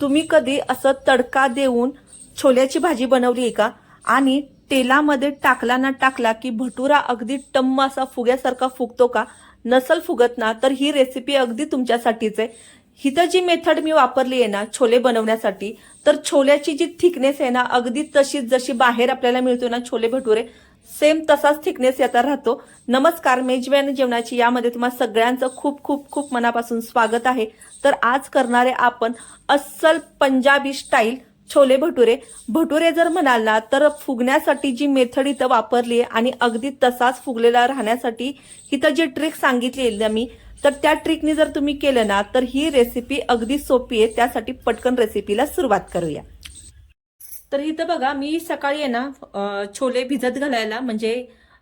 तुम्ही कधी असं तडका देऊन छोल्याची भाजी बनवली आहे का? आणि तेलामध्ये टाकला ना टाकला की भटुरा अगदी टम्म असा फुग्यासारखा फुगतो का? नसल फुगत ना तर ही रेसिपी अगदी तुमच्यासाठीच आहे. हिथं जी मेथड मी वापरली आहे ना छोले बनवण्यासाठी तर छोल्याची जी थिकनेस आहे ना अगदी तशीच जशी बाहेर आपल्याला मिळतो ना छोले भटुरे सेम तसाच थिकनेस याचा राहतो. नमस्कार मेजव्यान जेवणाची यामध्ये तुम्हाला सगळ्यांचं खूप खूप खूप मनापासून स्वागत आहे. तर आज करणारे आपण अस्सल पंजाबी स्टाईल छोले भटुरे. भटुरे जर म्हणाल ना तर फुगण्यासाठी जी मेथड इथं वापरली आहे आणि अगदी तसाच फुगलेला राहण्यासाठी इथं जी ट्रिक सांगितली आहे ना मी तर त्या ट्रिकनी जर तुम्ही केलं ना तर ही रेसिपी अगदी सोपी आहे. त्यासाठी पटकन रेसिपीला सुरुवात करूया. तर इथं बघा मी सकाळी आहे ना छोले भिजत घालायला म्हणजे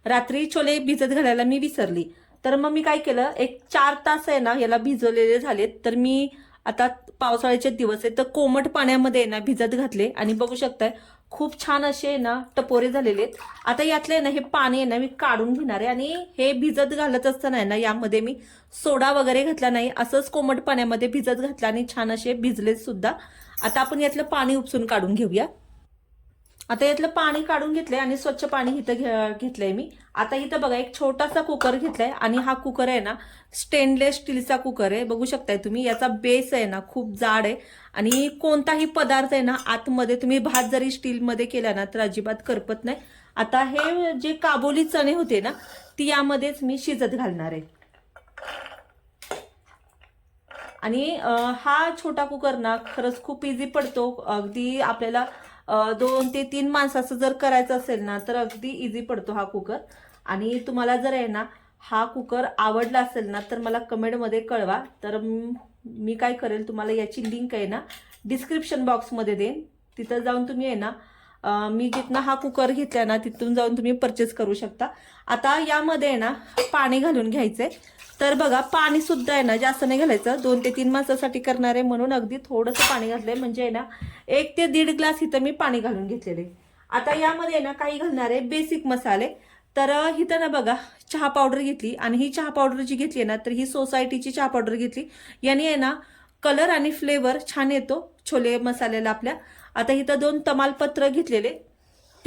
रात्री छोले भिजत घालायला मी विसरली. तर मग मी काय केलं एक चार तास आहे ना याला भिजवलेले झालेत. तर मी आता पावसाळ्याचे दिवस आहे तर कोमट पाण्यामध्ये आहे ना भिजत घातले. आणि बघू शकताय खूप छान असे ना टपोरे झालेले आहेत. आता यातले आहे ना हे पाणी आहे ना मी काढून घेणार आहे. आणि हे भिजत घालत असताना आहे ना यामध्ये मी सोडा वगैरे घातला नाही. असंच कोमट पाण्यामध्ये भिजत घातलं आणि छान असे भिजले सुद्धा. आता आपण यातलं पाणी उपसून काढून घेऊया. आता यातलं पाणी काढून घेतलंय आणि स्वच्छ पाणी इथं घेतलंय मी. आता इथं बघा एक छोटासा कुकर घेतलाय आणि हा कुकर आहे ना स्टेनलेस स्टीलचा कुकर आहे. बघू शकताय तुम्ही याचा बेस आहे ना खूप जाड आहे. आणि कोणताही पदार्थ आहे ना आतमध्ये तुम्ही भात जरी स्टीलमध्ये केला ना तर अजिबात करपत नाही. आता हे जे काबोली चणे होते ना ती यामध्येच मी शिजत घालणार आहे. आणि हा छोटा कुकर ना खरंच खूप इझी पडतो. अगदी आपल्याला दोन ते तीन माणसाचं जर करायचं असेल ना तर अगदी इझी पडतो हा कुकर. आणि तुम्हाला जर आहे ना हा कुकर आवडला असेल ना तर मला कमेंटमध्ये कळवा. तर मी काय करेल तुम्हाला याची लिंक आहे ना डिस्क्रिप्शन बॉक्समध्ये देईन. तिथं जाऊन तुम्ही आहे ना मी जिथनं हा कुकर घेतला ना तिथून जाऊन तुम्ही परचेस करू शकता. आता यामध्ये आहे ना पाणी घालून घ्यायचं आहे तर बघा पाणी सुद्धा आहे ना जास्त नाही घालायचं. दोन ते तीन माणसासाठी करणार आहे म्हणून अगदी थोडंसं पाणी घातलंय. म्हणजे आहे ना एक ते दीड ग्लास इथं मी पाणी घालून घेतलेले आता यामध्ये आहे ना काही घालणार आहे बेसिक मसाले. तर इथं ना बघा चहा पावडर घेतली आणि ही चहा पावडर जी घेतली ना तर ही सोसायटीची चहा पावडर घेतली. याने आहे ना कलर आणि फ्लेवर छान येतो छोले मसाल्याला आपल्या. आता इथं दोन तमालपत्र घेतलेले.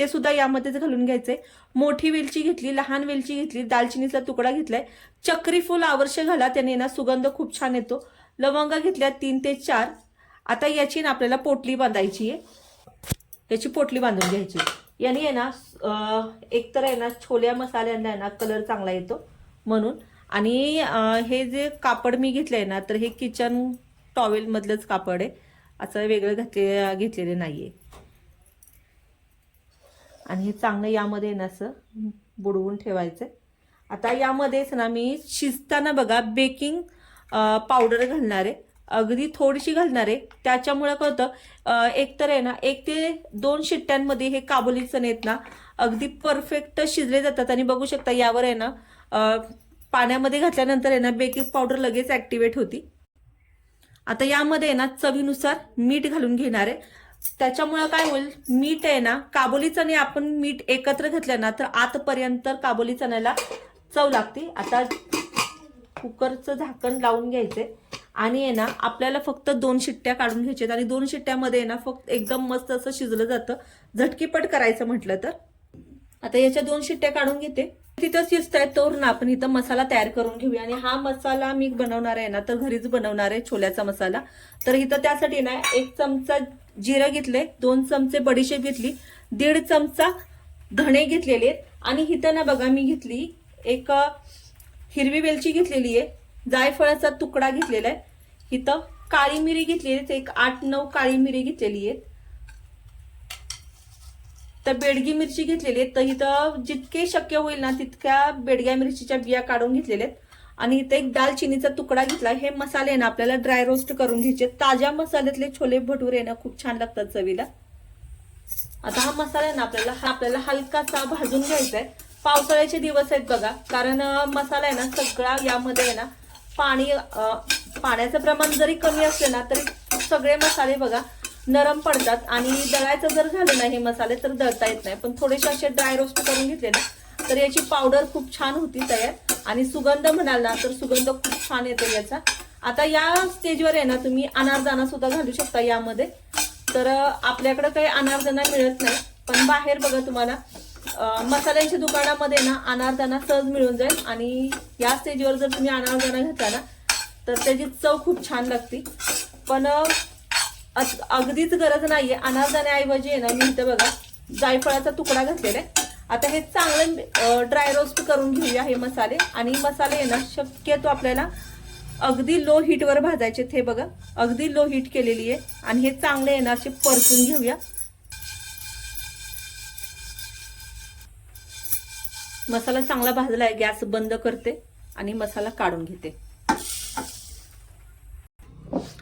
ते सुद्धा यामध्येच घालून घ्यायचे. मोठी वेलची घेतली लहान वेलची घेतली दालचिनीचा तुकडा घेतलाय. चक्री फूल अवश्य घाला त्याने ना सुगंध खूप छान येतो. लवंगा घेतल्या तीन ते चार. आता याची ना आपल्याला पोटली बांधायची आहे. याची पोटली बांधून घ्यायची. याने आहे ना एक एकतर आहे ना छोल्या मसाल्यांना आहे ना कलर चांगला येतो म्हणून. आणि हे जे कापड मी घेतलंय ना तर हे किचन टॉवेलमधलंच कापड आहे. असं वेगळं घातले घेतलेले आहे आणि हे चांगलं यामध्ये ना असं बुडवून ठेवायचं आता यामध्येच ना मी शिजताना बघा बेकिंग पावडर घालणार आहे. अगदी थोडीशी घालणार आहे. त्याच्यामुळे काय होतं अं, एक तर आहे ना एक ते दोन शिट्ट्यांमध्ये हे काबुली चणे आहेत ना अगदी परफेक्ट शिजले जातात. आणि बघू शकता यावर आहे ना पाण्यामध्ये घातल्यानंतर आहे ना बेकिंग पावडर लगेच ऍक्टिवेट होती. आता यामध्ये आहे ना चवीनुसार मीठ घालून घेणार आहे. त्याच्यामुळं काय होईल? मीठ आहे ना काबोली चणे आपण मीठ एकत्र घेतलं ना तर आतपर्यंत काबोली चण्याला चव लागते. आता कुकरचं झाकण लावून घ्यायचंय. आणि आहे ना आपल्याला फक्त दोन शिट्ट्या काढून घ्यायच्यात आणि दोन शिट्ट्यामध्ये आहे ना फक्त एकदम मस्त असं शिजलं जातं. झटकीपट करायचं म्हटलं तर. आता याच्या दोन शिट्ट्या काढून घेते. तिथं आहे तोर ना आपण इथं मसाला तयार करून घेऊया. आणि हा मसाला मी बनवणार आहे ना तर घरीच बनवणार आहे छोल्याचा मसाला. तर इथं त्यासाठी ना एक चमचा जिरं घेतले दोन चमचे बडीशेप घेतली दीड चमचा धणे घेतलेले आहेत. आणि इथं ना बघा मी घेतली एक हिरवी वेलची घेतलेली आहे. जायफळाचा तुकडा घेतलेला आहे. इथं काळी मिरी घेतलेली आहे एक आठ नऊ काळी मिरी घेतलेली आहे तर बेडगी मिरची घेतलेली आहे तर इथं जितके शक्य होईल ना तितक्या बेडग्या मिरचीच्या बिया काढून घेतलेल्या आहेत. आणि इथे एक दालचिनीचा तुकडा घेतला हे मसाले ना आपल्याला ड्राय रोस्ट करून घ्यायचे. ताज्या मसाल्यातले छोले भटुरे ना खूप छान लागतात चवीला. आता हा मसाला आहे ना आपल्याला हा आपल्याला हलकासा भाजून घ्यायचा आहे पावसाळ्याचे दिवस आहेत बघा कारण मसाला आहे ना सगळा यामध्ये आहे ना पाणी पाण्याचं प्रमाण जरी कमी असले ना तरी सगळे मसाले बघा नरम पडतात. आणि दळायचं जर झालं ना हे मसाले तर दळता येत नाही. पण थोडेसे असे ड्राय रोस्ट करून घेतले ना तर याची पावडर खूप छान होती तयार. आणि सुगंध म्हणाल ना तर सुगंध खूप छान येतो याचा. आता या स्टेजवर आहे ना तुम्ही अनारदाना सुद्धा घालू शकता यामध्ये. तर आपल्याकडे काही अनारदाना मिळत नाही पण बाहेर बघा तुम्हाला मसाल्यांच्या दुकानामध्ये ना अनारदाना सहज मिळून जाईल. आणि या स्टेजवर जर तुम्ही अनारदाना घातला ना तर त्याची चव खूप छान लागते. पण अगदीच गरज नाहीये. अनारदाण्याऐवजी आहे ना मी इथं बघा जायफळाचा तुकडा घातलेला आहे. आता हे चांगलं ड्राय रोस्ट करून घेऊया हे मसाले. आणि मसाले आहे ना शक्यतो आपल्याला अगदी लो हीटवर भाजायचे हे बघा अगदी लो हीट केलेली आहे. आणि हे चांगले आहे ना असे परतून घेऊया. मसाला चांगला भाजला आहे गॅस बंद करते आणि मसाला काढून घेते.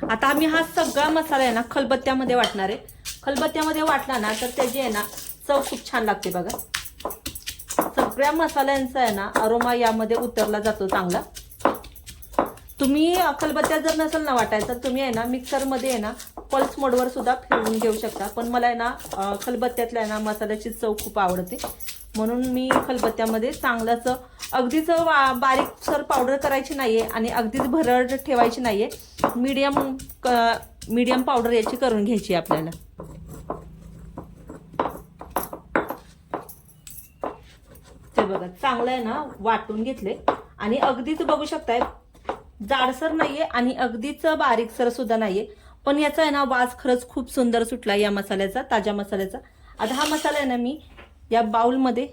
आता आम्ही हा सगळा मसाला आहे ना खलबत्त्यामध्ये वाटणार आहे. खलबत्त्यामध्ये वाटला ना तर त्याची आहे ना चव खूप छान लागते बघा. सगळ्या मसाल्यांचा आहे ना अरोमा यामध्ये उतरला जातो चांगला. तुम्ही खलबत्त्यात जर नसेल ना वाटायचं तर तुम्ही आहे ना मिक्सरमध्ये आहे ना पल्स मोडवर सुद्धा फिरवून घेऊ शकता. पण मला आहे ना खलबत्त्यातल्या ना मसाल्याची चव खूप आवडते. म्हणून मी खलबत्त्यामध्ये चांगलंच अगदीच वा- बारीक सर पावडर करायची नाहीये आणि अगदीच भरड ठेवायची नाहीये. मीडियम मीडियम पावडर याची करून घ्यायची आपल्याला. बघा चांगलं आहे ना वाटून घेतले आणि अगदीच बघू शकताय जाडसर नाहीये आणि अगदीच बारीकसर सुद्धा नाहीये. पण याचा आहे ना वास खरंच खूप सुंदर सुटला या मसाल्याचा ताज्या मसाल्याचा. आता हा मसाला आहे ना मी या बाउलमध्ये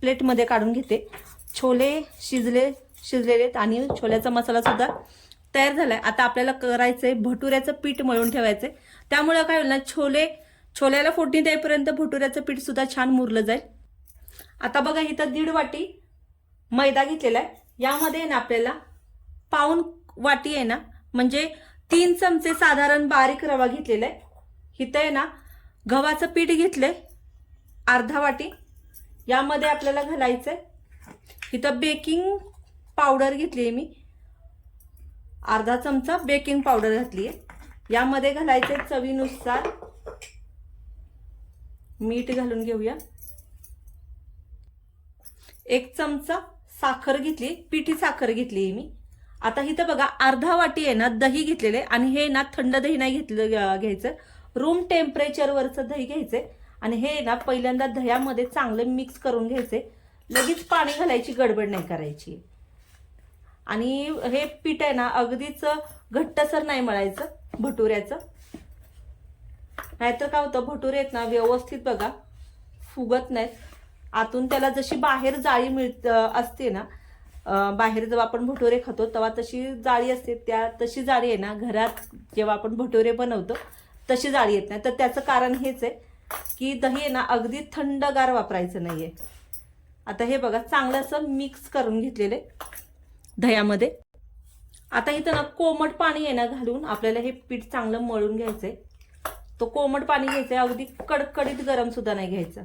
प्लेटमध्ये काढून घेते. छोले शिजले शिजलेले आणि छोल्याचा मसाला सुद्धा तयार झालाय. आता आपल्याला करायचंय भटुऱ्याचं पीठ मळून ठेवायचंय. त्यामुळे काय होईल ना छोले छोल्याला फोडणी द्यायपर्यंत भटुऱ्याचं पीठ सुद्धा छान मुरलं जाईल. आता बघा इथं दीड वाटी मैदा घेतलेला आहे. यामध्ये आहे ना आपल्याला पाऊन वाटी आहे ना म्हणजे तीन चमचे साधारण बारीक रवा घेतलेला आहे. इथं आहे ना गव्हाचं पीठ घेतलंय अर्धा वाटी. यामध्ये आपल्याला घालायचं आहे इथं बेकिंग पावडर घेतली आहे मी. अर्धा चमचा बेकिंग पावडर घातली आहे यामध्ये घालायचं चवीनुसार मीठ घालून घेऊया. एक चमचा साखर घेतली पिठी साखर घेतली मी. आता इथं बघा अर्धा वाटी आहे ना दही घेतलेले आणि हे ना थंड दही नाही घेतलं घ्यायचं. रूम टेम्परेचरवरचं दही घ्यायचंय. आणि हे ना पहिल्यांदा दह्यामध्ये चांगलं मिक्स करून घ्यायचे लगेच पाणी घालायची गडबड नाही करायची. आणि हे पीठ आहे ना अगदीच घट्टसर नाही मळायचं भटुऱ्याचं. नाहीतर काय होतं भटुरे आहेत ना व्यवस्थित बघा फुगत नाहीत. आतून त्याला जशी बाहेर जाळी मिळत असते ना बाहेर जेव्हा आपण भटोरे खातो तेव्हा तशी जाळी असते. त्या तशी जाळी आहे ना घरात जेव्हा आपण भटोरे बनवतो तशी जाळी येत नाही. तर त्याचं कारण हेच आहे की दही आहे ना अगदी थंडगार वापरायचं नाही आहे आता हे बघा चांगलं असं मिक्स करून घेतलेले दह्यामध्ये. आता इथं ना कोमट पाणी आहे ना घालून आपल्याला हे पीठ चांगलं मळून घ्यायचं आहे तो कोमट पाणी घ्यायचं आहे अगदी कडकडीत गरमसुद्धा नाही घ्यायचं.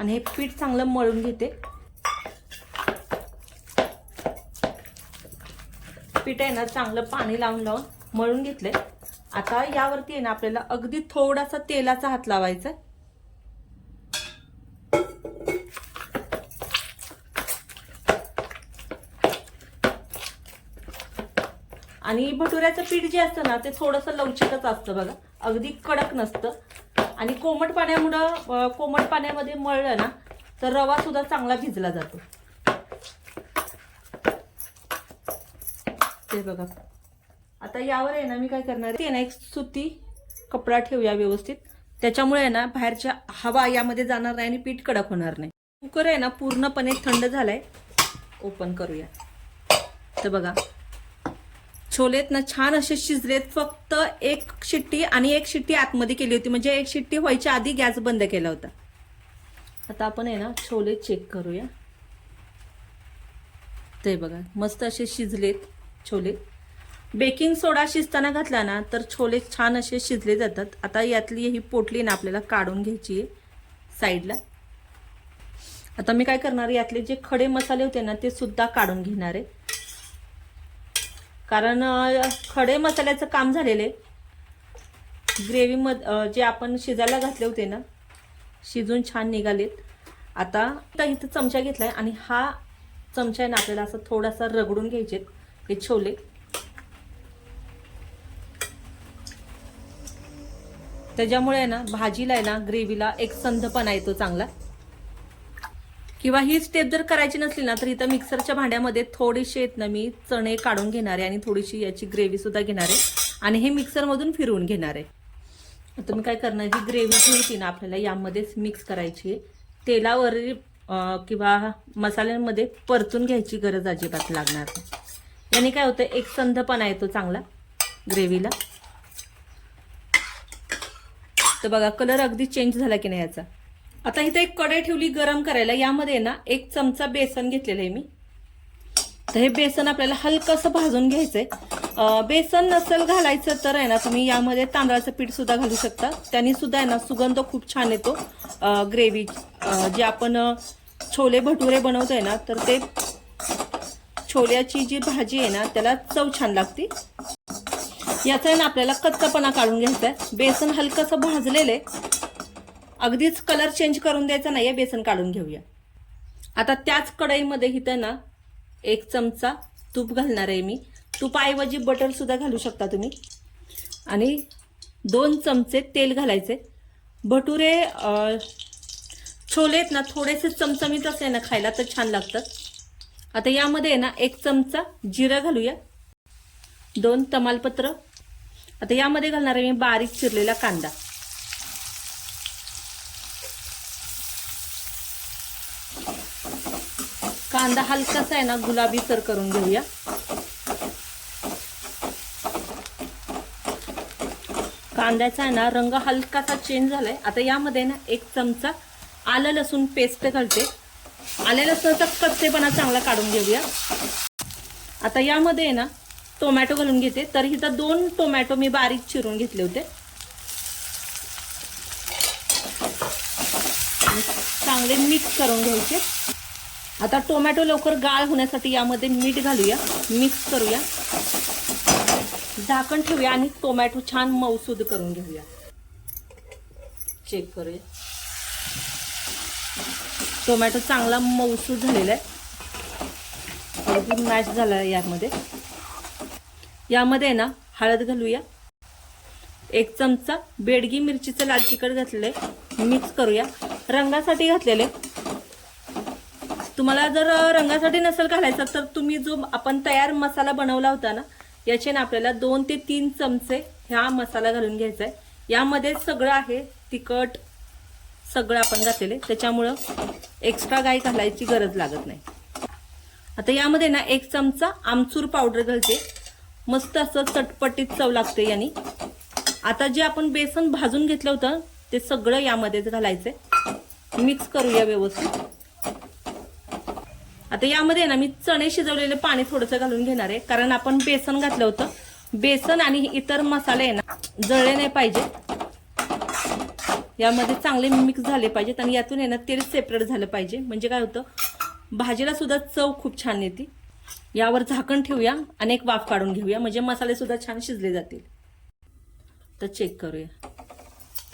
आणि हे पीठ चांगलं मळून घेते. पीठ आहे ना चांगलं पाणी लावून लावून मळून घेतले आता यावरती आहे ना आपल्याला अगदी थोडासा तेलाचा हात लावायचा आणि भटुऱ्याचं पीठ जे असतं ना ते थोडंसं लवचिकच असतं बघा. अगदी कडक नसतं. आणि कोमट पाण्यामुळं कोमट पाण्यामध्ये मळलं ना तर रवा सुद्धा चांगला भिजला जातो. ते बघा. आता यावर आहे ना मी काय करणार आहे ते ना एक सुती कपडा ठेवूया व्यवस्थित. त्याच्यामुळे आहे ना बाहेरच्या हवा यामध्ये जाणार नाही आणि पीठ कडक होणार नाही. कुकर आहे ना पूर्णपणे थंड झालाय. ओपन करूया. तर बघा. छोलेत ना छान असे शिजलेत फक्त एक शिट्टी आणि एक शिट्टी आतमध्ये केली होती. म्हणजे एक शिट्टी व्हायच्या आधी गॅस बंद केला होता. आता आपण आहे ना छोले चेक करूया. ते बघा मस्त असे शिजलेत छोले. बेकिंग सोडा शिजताना घातला ना तर छोले छान असे शिजले जातात. आता यातली ही पोटली ना आपल्याला काढून घ्यायची आहे साईडला. आता मी काय करणार आहे, यातले जे खडे मसाले होते ना ते सुद्धा काढून घेणार आहे. कारण खडे मसाल्याचं काम झालेलं आहे. ग्रेव्ही जे आपण शिजायला घातले होते ना शिजून छान निघालेत. आता आता इथं चमचा घेतला आहे आणि हा चमचा आहे ना आपल्याला असं थोडासा रगडून घ्यायचे हे छोले. त्याच्यामुळे आहे ना भाजीला आहे ना ग्रेव्हीला एक संधपणा येतो चांगला. किंवा ही स्टेप जर करायची नसली ना तर इथं मिक्सरच्या भांड्यामध्ये थोडीशी आहेत ना मी चणे काढून घेणार आहे आणि थोडीशी याची ग्रेव्ही सुद्धा घेणार आहे. आणि हे मिक्सरमधून फिरवून घेणार आहे. आता मी काय करणार ही ग्रेव्ही जी होती ना आपल्याला यामध्येच मिक्स करायची आहे. तेलावर किंवा मसाल्यांमध्ये परतून घ्यायची गरज अजिबात लागणार याने काय होतं एक संधपणा येतो चांगला ग्रेव्हीला तर बघा कलर अगदी चेंज झाला की नाही याचा. आता इथे एक कढई ठेवली गरम करायला. यामध्ये ना एक चमचा बेसन घेतलेलं आहे मी. तर हे बेसन आपल्याला हलकंसं भाजून घ्यायचंय. बेसन नसेल घालायचं तर आहे ना तुम्ही यामध्ये तांदळाचं पीठ सुद्धा घालू शकता. त्यांनी सुद्धा आहे ना सुगंध खूप छान येतो. ग्रेव्ही जे आपण छोले भटुरे बनवतोय ना तर ते छोल्याची जी भाजी आहे ना त्याला चव छान लागते. याचा आहे ना आपल्याला कच्चापणा काढून घ्यायचा आहे. बेसन हलकंसं भाजलेलं आहे. अगदीच कलर चेंज करून द्यायचा नाही आहे बेसन काढून घेऊया. आता त्याच कढईमध्ये इथं ना एक चमचा तूप घालणार आहे मी. तुपाऐवजी बटरसुद्धा घालू शकता तुम्ही. आणि दोन चमचे तेल घालायचे. भटुरे छोले आहेत ना थोडेसे चमचमीत असले ना खायला तर छान लागतात. आता यामध्ये आहे ना एक चमचा जिरं घालूया. दोन तमालपत्र. आता यामध्ये घालणार आहे मी बारीक चिरलेला कांदा. कांदा हलकासा आहे ना गुलाबी सर करून घेऊया. कांद्याचा आहे ना रंग हलकासा चेंज झालाय. आता यामध्ये ना एक चमचा आलं लसूण पेस्ट घालते. आल्या लसणाचा कच्चेपणा चांगला काढून घेऊया. आता यामध्ये आहे ना टोमॅटो घालून घेते. तर इथं दोन टोमॅटो मी बारीक चिरून घेतले होते. चांगले मिक्स करून घ्यायचे. आता टोमॅटो लवकर गाळ होण्यासाठी यामध्ये मीठ घालूया मिक्स करूया. झाकण ठेवूया आणि टोमॅटो छान मऊसूद करून घेऊया. चेक करूया. टोमॅटो चांगला मऊसूद झालेला आहे. अगदी मॅच झाला आहे यामध्ये. यामध्ये ना हळद घालूया. एक चमचा बेडगी मिरचीचं लाल तिखट घातलेलं आहे. मिक्स करूया. रंगासाठी घातलेले तुम्हाला जर रंगासाठी नसेल घालायचा तर तुम्ही जो आपण तयार मसाला बनवला होता ना याचे ना आपल्याला दोन ते तीन चमचे ह्या मसाला घालून घ्यायचा आहे. यामध्ये सगळं आहे तिखट सगळं आपण घातलेले त्याच्यामुळं एक्स्ट्रा गाय घालायची गरज लागत नाही. आता यामध्ये ना एक चमचा आमचूर पावडर घालते. मस्त असं चटपटीत चव लागते याने. आता जे आपण बेसन भाजून घेतलं होतं ते सगळं यामध्येच घालायचंय. मिक्स करूया व्यवस्थित. आता यामध्ये ना मी चणे शिजवलेले पाणी थोडंसं घालून घेणार आहे. कारण आपण बेसन घातलं होतं. बेसन आणि इतर मसाले आहे ना जळले नाही पाहिजे. यामध्ये चांगले मिक्स झाले पाहिजेत आणि यातून आहे ना तेल सेपरेट झालं पाहिजे. म्हणजे काय होतं भाजीला सुद्धा चव खूप छान येते. यावर झाकण ठेवूया आणि एक वाफ काढून घेऊया. म्हणजे मसाले सुद्धा छान शिजले जातील. तर चेक करूया.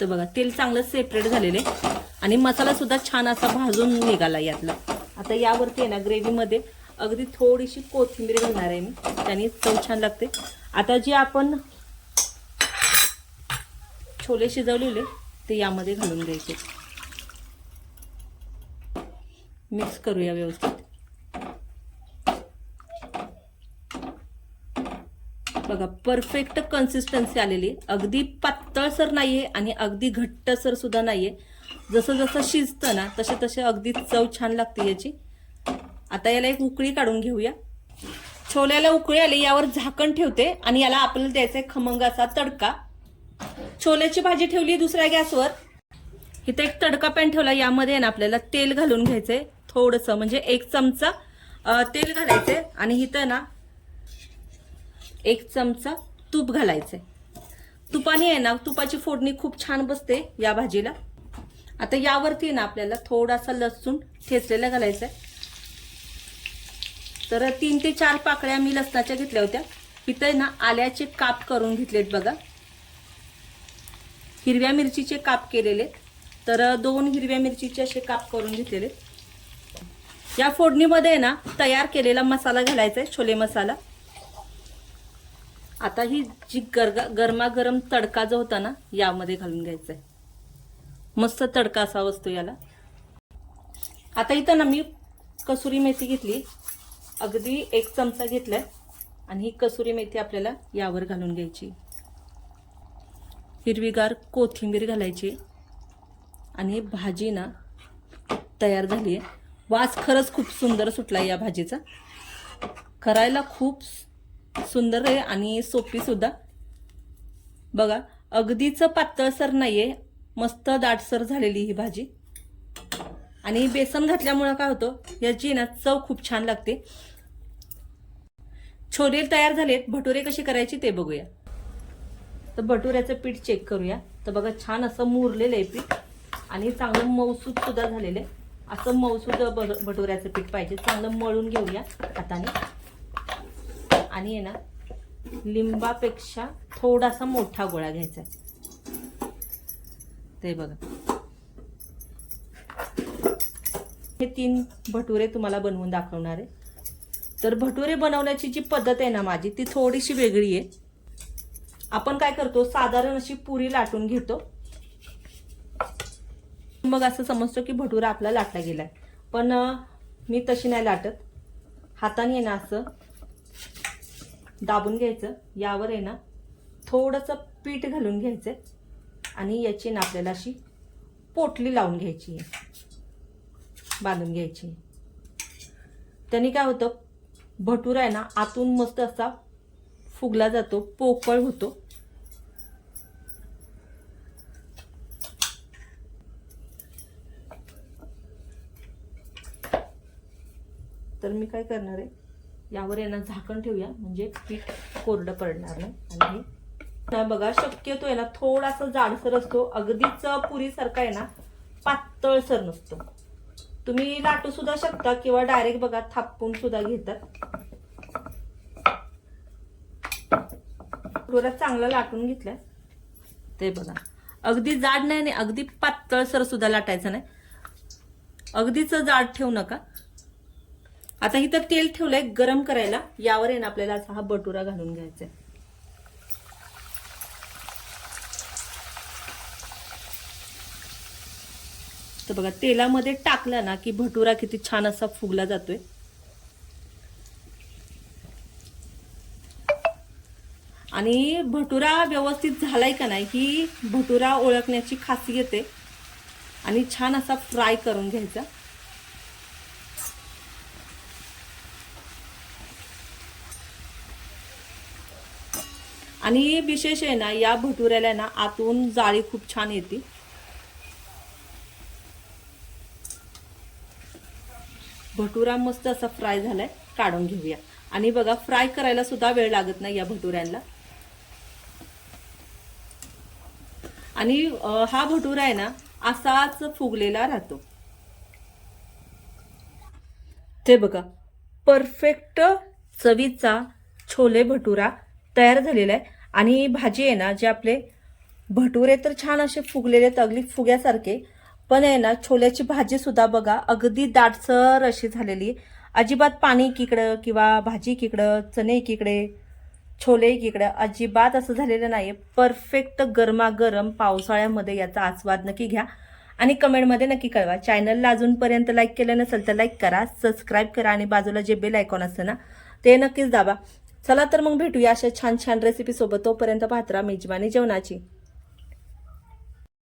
तर बघा तेल चांगलं सेपरेट झालेलं आहे. आणि मसाला सुद्धा छान असा भाजून निघाला यातला. आता यावरती आहे ना ग्रेव्हीमध्ये अगदी थोडीशी कोथिंबीर घालणार आहे मी. त्याने चव छान लागते. आता जे आपण छोले शिजवलेले ते यामध्ये घालून द्यायचे मिक्स करूया व्यवस्थित. बघा परफेक्ट कन्सिस्टन्सी आलेली आहे. अगदी पातळसर नाहीये आणि अगदी घट्टसर सुद्धा नाहीये. जसं जसं शिजतं ना तसे तसे अगदी चव छान लागते याची. आता याला एक उकळी काढून घेऊया. छोल्याला उकळी आली यावर झाकण ठेवते आणि याला आपल्याला द्यायचा आहे खमंग असा तडका. छोल्याची भाजी ठेवली दुसऱ्या गॅसवर. इथे एक तडका पॅन ठेवला यामध्ये ना आपल्याला तेल घालून घ्यायचंय. थोडंसं म्हणजे एक चमचा तेल घालायचंय आणि इथं ना एक चमचा तूप घालायचंय. तुपाने आहे ना तुपाची फोडणी खूप छान बसते या भाजीला. आता यावरती ना आपल्याला थोडासा लसूण ठेचलेला घालायचा आहे. तर तीन ते चार पाकळ्या मी लसणाच्या घेतल्या होत्या. इथं ना आल्याचे काप करून घेतलेत बघा. हिरव्या मिरचीचे काप केलेले तर दोन हिरव्या मिरचीचे असे काप करून घेतलेले या फोडणीमध्ये आहे ना तयार केलेला मसाला घालायचा आहे छोले मसाला. आता ही जी गरगा गरमागरम तडका जो होता ना यामध्ये घालून घ्यायचा आहे. मस्त तडका असा असतो याला. आता इथं ना मी कसुरी मेथी घेतली. अगदी एक चमचा घेतलाय. आणि ही कसुरी मेथी आपल्याला यावर घालून घ्यायची. हिरवीगार कोथिंबीर घालायची. आणि भाजी ना तयार झाली आहे. वास खरंच खूप सुंदर सुटला या भाजीचा. करायला खूप सुंदर आहे आणि सोपीसुद्धा बघा अगदीचं पातळसर आहे मस्त दाटसर झालेली ही भाजी. आणि बेसन घातल्यामुळं काय होतं याची ना चव खूप छान लागते. छोले तयार झालेत भटुरे कसे करायची ते बघूया. तर भटुऱ्याचं पीठ चेक करूया. तर बघा छान असं मुरलेलं आहे पीठ. आणि चांगलं मऊसूद सुद्धा झालेलं आहे. असं मौसूद भटुऱ्याचं पीठ पाहिजे. चांगलं मळून घेऊया हाताने. आणि आहे ना लिंबापेक्षा थोडासा मोठा गोळा घ्यायचा आहे. ते बघा. हे तीन भटुरे तुम्हाला बनवून दाखवणार आहे. तर भटुरे बनवण्याची जी पद्धत आहे ना माझी ती थोडीशी वेगळी आहे. आपण काय करतो साधारण अशी पुरी लाटून घेतो. मग असं समजतो की भटुरा आपला लाटला गेलाय. पण मी तशी नाही लाटत. हाताने आहे ना असं दाबून घ्यायचं. यावर आहे ना थोडंसं पीठ घालून घ्यायचं आणि याची ना आपल्याला अशी पोटली लावून घ्यायची. आहे बांधून घ्यायची. त्यांनी काय होतं भटुरा आहे ना आतून मस्त असा फुगला जातो पोकळ होतो. तर मी काय करणार आहे यावर यांना झाकण ठेवूया म्हणजे पीठ कोरडं पडणार नाही. आणि हे बघा शक्यतो आहे ना थोडासा जाडसर असतो. अगदीच पुरीसारखा आहे ना पातळसर नसतो. तुम्ही लाटू सुद्धा शकता किंवा डायरेक्ट बघा थापून सुद्धा घेतात पुरा चांगला लाटून घेतलाय. ते बघा. अगदी जाड नाही आणि अगदी पातळसर सुद्धा लाटायचं नाही. अगदीच जाड ठेवू नका. आता इथं तेल ठेवलंय गरम करायला. यावर आहे ना आपल्याला असा हा बटुरा घालून घ्यायचा आहे. तर बघा. तेलामध्ये टाकला ना की भटुरा किती छान असा फुगला जातोय. आणि भटुरा व्यवस्थित झालाय का नाही ही भटुरा ओळखण्याची खासियत आहे आणि छान असा फ्राय करून घ्यायचा. आणि विशेष आहे ना या भटुऱ्याला ना आतून जाळी खूप छान येते. भटुरा मस्त असा फ्राय झालाय काढून घेऊया. आणि बघा फ्राय करायला सुद्धा वेळ लागत नाही या भटुऱ्यांना आणि हा भटुरा आहे ना असाच फुगलेला राहतो. ते बघा परफेक्ट चवीचा छोले भटुरा तयार झालेला आहे. आणि भाजी आहे ना जे आपले भटुरे तर छान असे फुगलेले आहेत अगदी फुग्यासारखे. पण आहे ना छोल्याची भाजी सुद्धा बघा अगदी दाटसर अशी झालेली. आहे. अजिबात पाणी एकीकडं किंवा भाजी एकीकडं चणे एकीकडे छोले एकीकडं अजिबात असं झालेलं नाही परफेक्ट गरमागरम पावसाळ्यामध्ये याचा आस्वाद नक्की घ्या. आणि कमेंटमध्ये नक्की कळवा. चॅनलला अजूनपर्यंत लाईक केलं नसेल तर लाईक करा सबस्क्राईब करा आणि बाजूला जे बेल आयकॉन असतं ना ते नक्कीच दाबा. चला तर मग भेटूया अशा छान छान रेसिपीसोबत तोपर्यंत पाहत राहा मेजबानी जेवणाची.